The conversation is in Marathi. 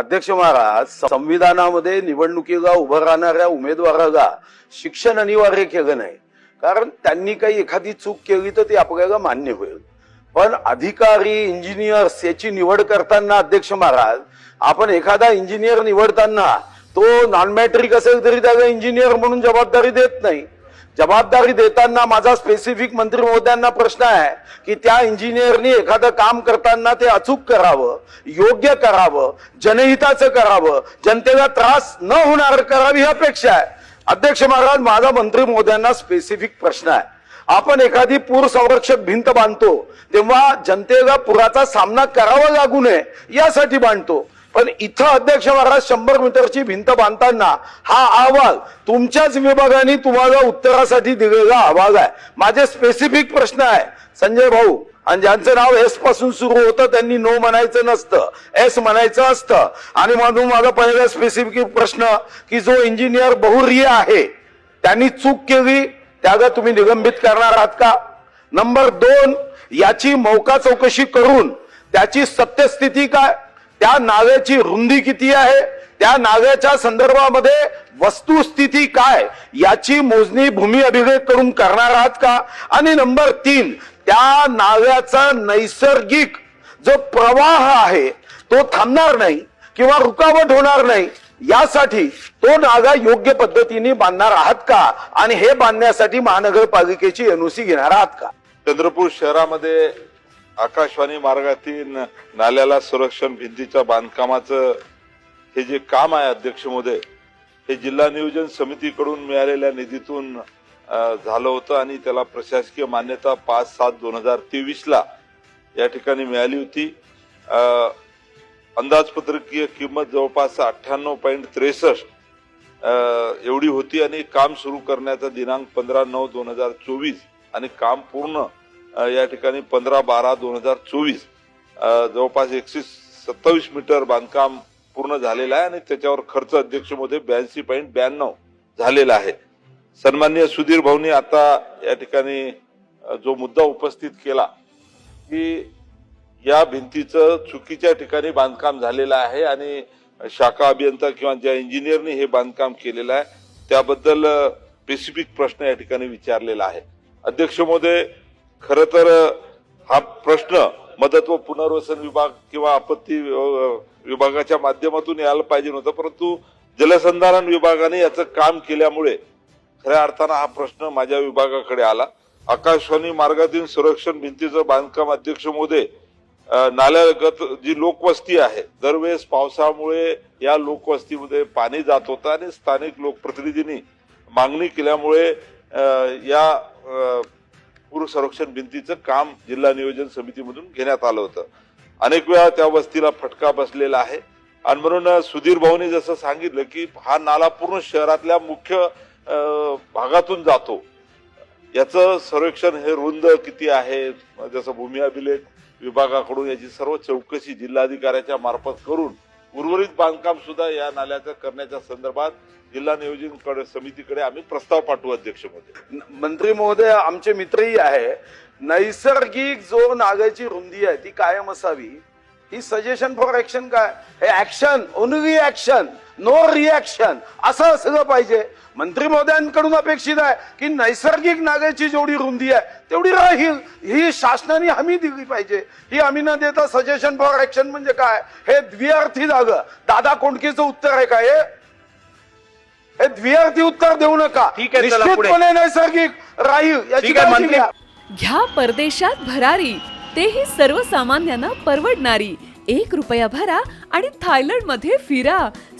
अध्यक्ष महाराज संविधानामध्ये निवडणुकीला उभं राहणाऱ्या उमेदवाराला शिक्षण अनिवार्य केलं नाही. कारण त्यांनी काही एखादी चूक केली तर ती आपल्याला मान्य होईल. पण अधिकारी इंजिनियर्स याची निवड करताना अध्यक्ष महाराज आपण एखादा इंजिनियर निवडताना तो नॉन मॅट्रिक असेल तरी त्याला इंजिनियर म्हणून जबाबदारी देत नाही. जबाबदारी देताना माझा स्पेसिफिक मंत्री महोदयांना प्रश्न आहे की त्या इंजिनियरनी एखादं काम करताना ते अचूक करावं योग्य करावं जनहिताचं करावं जनतेला त्रास न होणार करावी ही अपेक्षा आहे. अध्यक्ष महाराज माझा मंत्री महोदयांना स्पेसिफिक प्रश्न आहे. आपण एखादी पूर संरक्षक भिंत बांधतो तेव्हा जनतेला पुराचा सामना करावा लागू नये यासाठी बांधतो. पण इथं अध्यक्ष महाराज शंभर मीटरची भिंत बांधताना हा अहवाल तुमच्याच विभागाने तुम्हाला उत्तरासाठी दिलेला आवाज आहे. माझे स्पेसिफिक प्रश्न आहे संजय भाऊ. आणि ज्यांचं नाव एसपासून सुरू होतं त्यांनी नो म्हणायचं नसतं. एस म्हणायचं असतं. आणि म्हणून माझा पहिला स्पेसिफिक प्रश्न की जो इंजिनियर बहुरीय आहे त्यांनी चूक केली त्याला तुम्ही निलंबित करणार आहात का? नंबर दोन याची मौका चौकशी करून त्याची सत्यस्थिती काय? त्या नाव्याची रुंदी किती आहे? त्या नाव्याच्या संदर्भामध्ये वस्तुस्थिती काय? याची मोजणी भूमी अभिलेख करून करणार आहात का? आणि नंबर तीन त्या नाव्याचा नैसर्गिक जो प्रवाह आहे तो थांबणार नाही किंवा रुकावट होणार नाही यासाठी तो नागा योग्य पद्धतीने बांधणार आहात का? आणि हे बांधण्यासाठी महानगरपालिकेची एनओसी घेणार आहात का? चंद्रपूर शहरामध्ये आकाशवाणी मार्गातील नाल्याला संरक्षण भिंतीच्या बांधकामाचं हे जे काम आहे अध्यक्ष महोदय हे जिल्हा नियोजन समितीकडून मिळालेल्या निधीतून झालं होतं आणि त्याला प्रशासकीय मान्यता पाच सात दोन हजार तेवीस ला या ठिकाणी मिळाली होती. अंदाजपत्रकीय किंमत जवळपास अठ्ठ्याण्णव पॉईंट त्रेसष्ट एवढी होती आणि काम सुरू करण्याचा दिनांक पंधरा नऊ दोन हजार चोवीस आणि काम पूर्ण या ठिकाणी पंधरा बारा दोन हजार चोवीस जवळपास एकशे सत्तावीस मीटर बांधकाम पूर्ण झालेलं आहे आणि त्याच्यावर खर्च अध्यक्षमध्ये ब्याऐंशी पॉईंट ब्याण्णव झालेला आहे. सन्मान्य सुधीर भाऊनी आता या ठिकाणी जो मुद्दा उपस्थित केला की या भिंतीचं चुकीच्या ठिकाणी बांधकाम झालेलं आहे आणि शाखा अभियंता किंवा ज्या इंजिनियरनी हे बांधकाम केलेलं आहे त्याबद्दल स्पेसिफिक प्रश्न या ठिकाणी विचारलेला आहे. अध्यक्ष महोदय खर तर हा प्रश्न मदत व पुनर्वसन विभाग किंवा आपत्ती विभागाच्या माध्यमातून यायला पाहिजे नव्हतं परंतु जलसंधारण विभागाने याचं काम केल्यामुळे खऱ्या अर्थानं हा प्रश्न माझ्या विभागाकडे आला. आकाशवाणी मार्गातील संरक्षण भिंतीचं बांधकाम अध्यक्ष मोदे नाल्यागत जी लोकवस्ती आहे दरवेळेस पावसामुळे या लोकवस्तीमध्ये पाणी जात होतं आणि स्थानिक लोकप्रतिनिधींनी मागणी केल्यामुळे या पूर संरक्षण भिंतीचं काम जिल्हा नियोजन समितीमधून घेण्यात आलं होतं. अनेक वेळा त्या वस्तीला फटका बसलेला आहे. आणि म्हणून सुधीर भाऊनी जसं सांगितलं की हा नाला पूर्ण शहरातल्या मुख्य भागातून जातो. याचं सर्वेक्षण हे रुंद किती आहे? जसं भूमी अभिलेख विभागाकडून याची सर्व चौकशी जिल्हाधिकाऱ्याच्या मार्फत करून उर्वरित बांधकाम सुद्धा या नाल्याचं करण्याच्या संदर्भात जिल्हा नियोजन समितीकडे आम्ही प्रस्ताव पाठवू अध्यक्ष महोदय मंत्री महोदय आमचे मित्रही आहे. नैसर्गिक जो नागाची रुंदी आहे ती कायम असावी. ही सजेशन फॉर ऍक्शन काय? हे action only action no reaction असं असलं पाहिजे. मंत्री महोदयांकडून अपेक्षित आहे की नैसर्गिक नागाची जेवढी रुंदी आहे तेवढी राहील. ही शासनाने हमी दिली पाहिजे. ही हमी न देता सजेशन फॉर ऍक्शन म्हणजे काय? हे द्विअर्थी जागं. दादा कोंडकेचं उत्तर आहे काय हे? हे द्विअर्थी उत्तर देऊ नका. ठीक आहे, चला पुढे. निश्चितपणे नैसर्गिक राहील. याची ठीक आहे, काळजी मंत्री. घ्या. घ्या परदेशात भरारी. तेही सर्वसामान्यांना परवडणारी. एक रुपया भरा आणि थायलंडमध्ये फिरा.